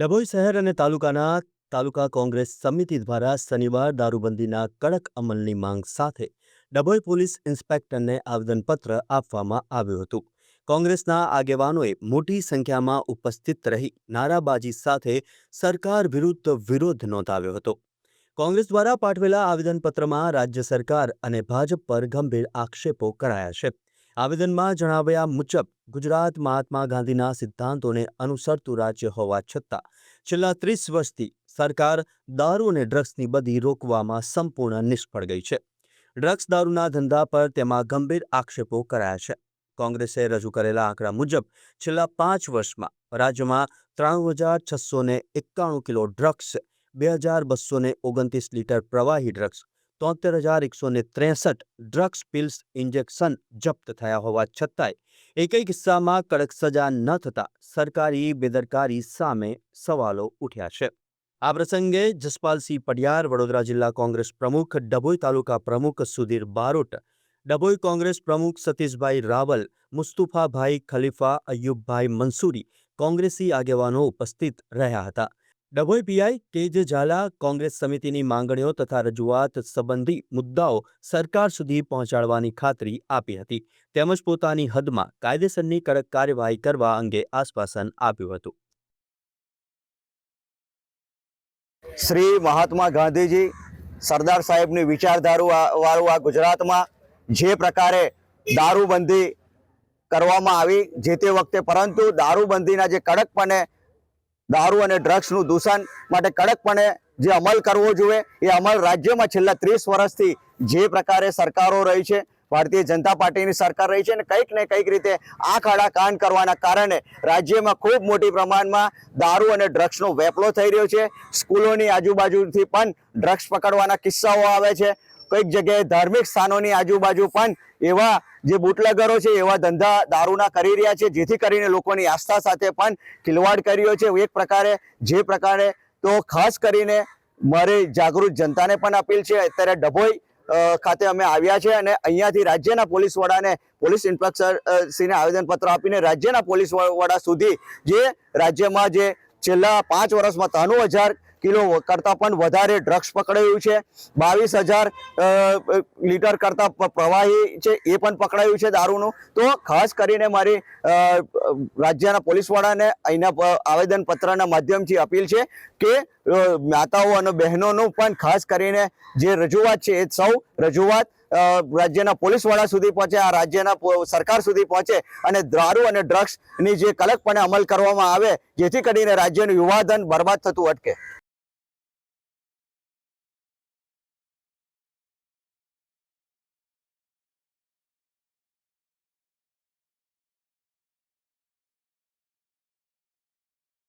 ડભોઈ શહેર અને તાલુકાના તાલુકા કોંગ્રેસ સમિતિ દ્વારા શનિવાર દારૂબંધીના કડક અમલની માંગ સાથે ડભોઈ પોલીસ ઇન્સ્પેક્ટરને આવેદનપત્ર આપવામાં આવ્યું હતું. કોંગ્રેસના આગેવાનોએ મોટી સંખ્યામાં ઉપસ્થિત રહી નારાબાજી સાથે સરકાર વિરુદ્ધ વિરોધ નોંધાવ્યો હતો. કોંગ્રેસ દ્વારા પાઠવેલા આવેદનપત્રમાં રાજ્ય સરકાર અને ભાજપ પર ગંભીર આક્ષેપો કરાયા છે. આવેદનમાં જણાવ્યા મુજબ, ગુજરાત મહાત્મા ગાંધીના સિદ્ધાંતોને અનુસરતું રાજ્ય હોવા છતાં, છેલ્લા ત્રીસ વર્ષથી સરકાર દારૂ અને ડ્રગ્સની બધી રોકવામાં સંપૂર્ણ નિષ્ફળ ગઈ છે. ડ્રગ્સ દારૂના ધંધા પર તેમાં ગંભીર આક્ષેપો કરાયા છે. કોંગ્રેસે રજૂ કરેલા આંકડા મુજબ, છેલ્લા પાંચ વર્ષમાં રાજ્યમાં ત્રાણું હજાર છસો એકાણું કિલો ડ્રગ્સ, બે હજાર બસો ઓગણત્રીસ લીટર પ્રવાહી ડ્રગ્સ તોતેર હજાર એકસો ને ત્રેસઠ ડ્રગ્સ પિલ્સ ઇન્જેક્શન જપ્ત થયા હોવા છતાંય એકય કિસ્સામાં કડક સજા ન થતાં સરકારી બેદરકારી સામે સવાલો ઉઠ્યા છે આ પ્રસંગે જસપાલસિંહ પડિયાર વડોદરા જિલ્લા કોંગ્રેસ પ્રમુખ ડભોઈ તાલુકા પ્રમુખ સુધીર બારોટ ડભોઈ કોંગ્રેસ પ્રમુખ સતીશભાઈ રાવલ મુસ્તુફાભાઈ ખલીફા અયુબભાઈ મંસૂરી કોંગ્રેસી આગેવાનો ઉપસ્થિત રહ્યા હતા ડભોઈ પીઆઈ કેજ ઝાલા કોંગ્રેસ સમિતિની માંગણીઓ તથા રજૂઆત સંબંધી મુદ્દાઓ સરકાર સુધી પહોંચાડવાની ખાતરી આપી હતી. તેમજ પોતાની હદમાં કાયદેસરની કડક કાર્યવાહી કરવા અંગે આશ્વાસન આપ્યું હતું. શ્રી મહાત્મા ગાંધીજી સરદાર સાહેબની વિચારધારું વાળું આ ગુજરાતમાં જે પ્રકારે દારૂબંધી કરવામાં આવી જે તે વખતે, પરંતુ દારૂબંધીના જે કડકપણે દારૂ અને ડ્રગ્સનું દૂષણ માટે કડકપણે જે અમલ કરવો જોઈએ, એ અમલ રાજ્યમાં છેલ્લા ત્રીસ વર્ષથી જે પ્રકારે સરકારો રહી છે, ભારતીય જનતા પાર્ટીની સરકાર રહી છે અને કંઈક ને કંઈક રીતે આંખ આડા કાન કરવાના કારણે રાજ્યમાં ખૂબ મોટી પ્રમાણમાં દારૂ અને ડ્રગ્સનો વેપલો થઈ રહ્યો છે. સ્કૂલોની આજુબાજુથી પણ ડ્રગ્સ પકડવાના કિસ્સાઓ આવે છે. કોઈક જગ્યાએ ધાર્મિક સ્થાનોની આજુબાજુ પણ એવા જે બુટલગરો છે, એવા ધંધા દારૂના કરી રહ્યા છે, જેથી કરીને લોકોની આસ્થા સાથે પણ ખિલવાડ કર્યો છે. એક પ્રકારે, જે પ્રકારે તો ખાસ કરીને મારી જાગૃત જનતાને પણ અપીલ છે. અત્યારે ડભોઈ ખાતે અમે આવ્યા છે અને અહીંયાથી રાજ્યના પોલીસ વડાને, પોલીસ ઇન્સ્પેક્ટર શ્રીને આવેદનપત્ર આપીને રાજ્યના પોલીસ વડા સુધી જે રાજ્યમાં જે છેલ્લા પાંચ વર્ષમાં ત્રાણું હજાર કિલો કરતાં પણ વધારે ડ્રગ્સ પકડાયું છે. બાવીસ હજાર લીટર કરતાં પ્રવાહી છે, એ પણ પકડાયું છે દારૂનું. તો ખાસ કરીને મારી રાજ્યના પોલીસવાળાને અહીંના આવેદન આવેદનપત્રના માધ્યમથી અપીલ છે કે માતાઓ અને બહેનોનું પણ ખાસ કરીને જે રજૂઆત છે એ સૌ રજૂઆત રાજ્યના પોલીસ વડા સુધી પહોંચે, આ રાજ્યના સરકાર સુધી પહોંચે અને દારૂ અને ડ્રગ્સની જે કલકપણે અમલ કરવામાં આવે, જેથી કરીને રાજ્યનું યુવાધન બરબાદ થતું અટકે.